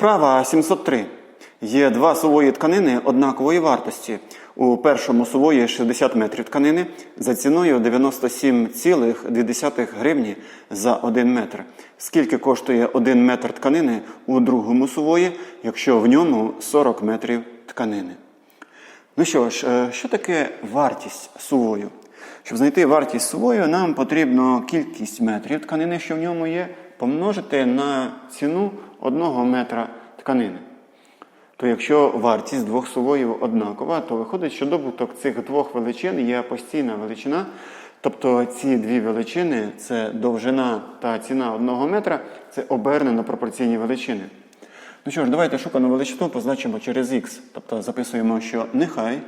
Вправа 703. Є два сувої тканини однакової вартості. У першому сувої 60 метрів тканини за ціною 97,2 гривні за 1 метр. Скільки коштує 1 метр тканини у другому сувої, якщо в ньому 40 метрів тканини? Ну що ж, е, що таке вартість сувою? Щоб знайти вартість сувою, нам потрібно кількість метрів тканини, що в ньому є, помножити на ціну одного метра тканини. То якщо вартість двох сувоїв однакова, то виходить, що добуток цих двох величин є постійна величина. Тобто ці дві величини це довжина та ціна одного метра, це обернено пропорційні величини. Ну що ж, давайте шукану величину позначимо через х. Тобто записуємо, що нехай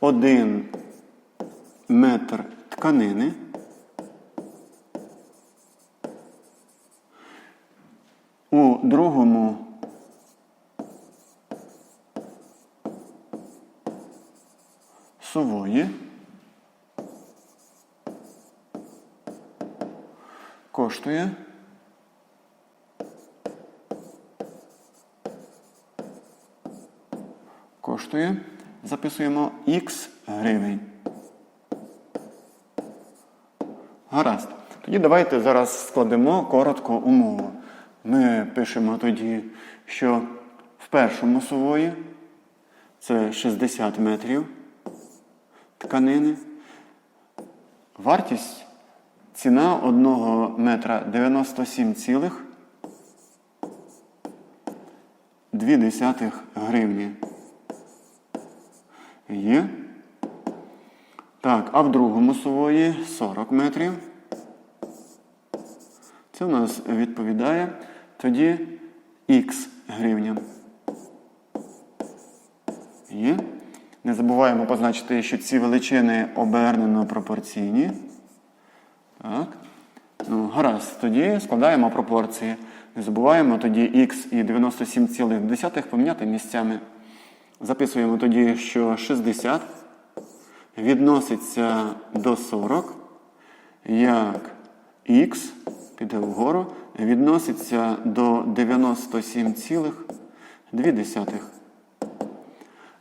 один метр тканини у другому сувої коштує коштує, записуємо х гривень. Гаразд. Тоді давайте зараз складемо коротко умову. Ми пишемо тоді, що в першому сувої це 60 метрів тканини. Вартість ціна одного метра 97,2 гривні. Є. Так, а в другому сувої 40 метрів. Це у нас відповідає тоді х гривня. Є. Не забуваємо позначити, що ці величини обернено пропорційні. Так. Ну, гаразд. Тоді складаємо пропорції. Не забуваємо тоді х і 97,2 поміняти місцями. Записуємо тоді, що 60 відноситься до 40, як х піде вгору, відноситься до 97,2.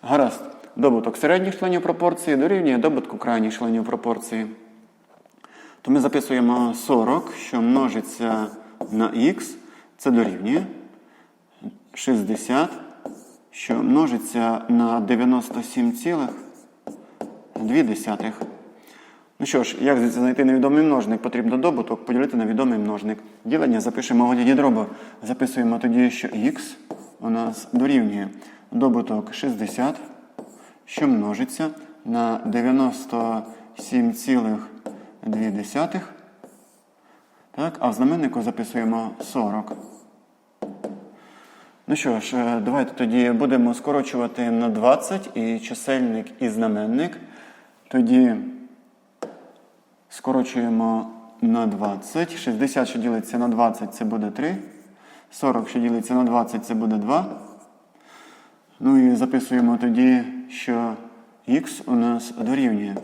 Гаразд. Добуток середніх членів пропорції дорівнює добутку крайніх членів пропорції. То ми записуємо 40, що множиться на х, це дорівнює 60, що множиться на 97,2. Ну що ж, як знайти невідомий множник? Потрібно добуток поділити на відомий множник. Ділення запишемо вигляді дробу. Записуємо тоді, що х у нас дорівнює добуток 60, що множиться на 97,2. Так, а в знаменнику записуємо 40. Ну що ж, е, давайте тоді будемо скорочувати на 20 і чисельник і знаменник. Тоді скорочуємо на 20. 60, що ділиться на 20, це буде 3. 40, що ділиться на 20, це буде 2. Ну і записуємо тоді, що х у нас дорівнює.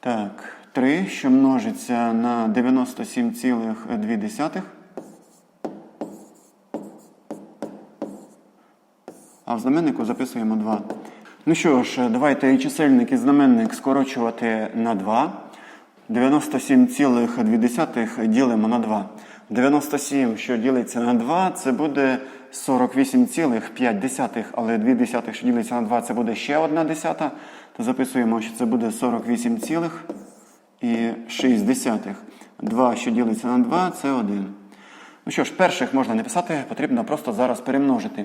Так, 3, що множиться на 97,2. А в знаменнику записуємо 2. Ну що ж, давайте і чисельник і знаменник скорочувати на 2. 97,2 ділимо на 2. 97, що ділиться на 2, це буде 48,5, але 2 десятих, що ділиться на 2, це буде ще 1 десята. То записуємо, що це буде 48,6. 2, що ділиться на 2, це 1. Ну що ж, перших можна не писати, потрібно просто зараз перемножити.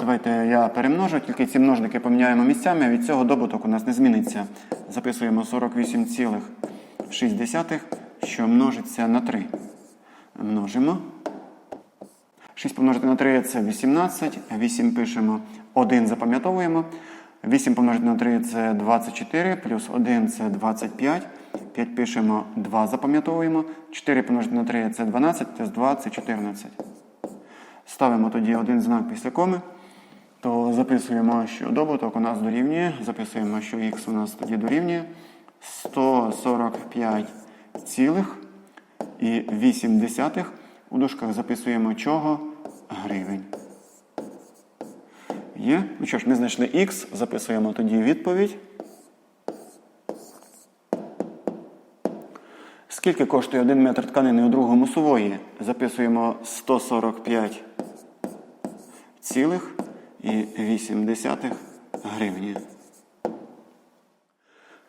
Давайте я перемножу, тільки ці множники поміняємо місцями, від цього добуток у нас не зміниться. Записуємо 48,6, що множиться на 3. Множимо. 6 помножити на 3 це 18. 8 пишемо, 1 запам'ятовуємо. 8 помножити на 3 це 24, плюс 1 це 25. 5 пишемо, 2 запам'ятовуємо. 4 помножити на 3 це 12, плюс 2 це 14. Ставимо тоді один знак після коми. То записуємо, що добуток у нас дорівнює. Записуємо, що х у нас тоді дорівнює 145 цілих і 8 десятих. У дужках записуємо чого? Гривень. Є? Ну що ж, ми знайшли х, записуємо тоді відповідь. Скільки коштує 1 метр тканини у другому сувої? Записуємо 145 цілих і 8 гривні.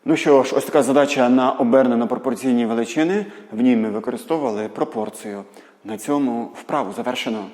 Ну що ж, ось така задача на обернено пропорційні величини. В ній ми використовували пропорцію. На цьому вправу завершено.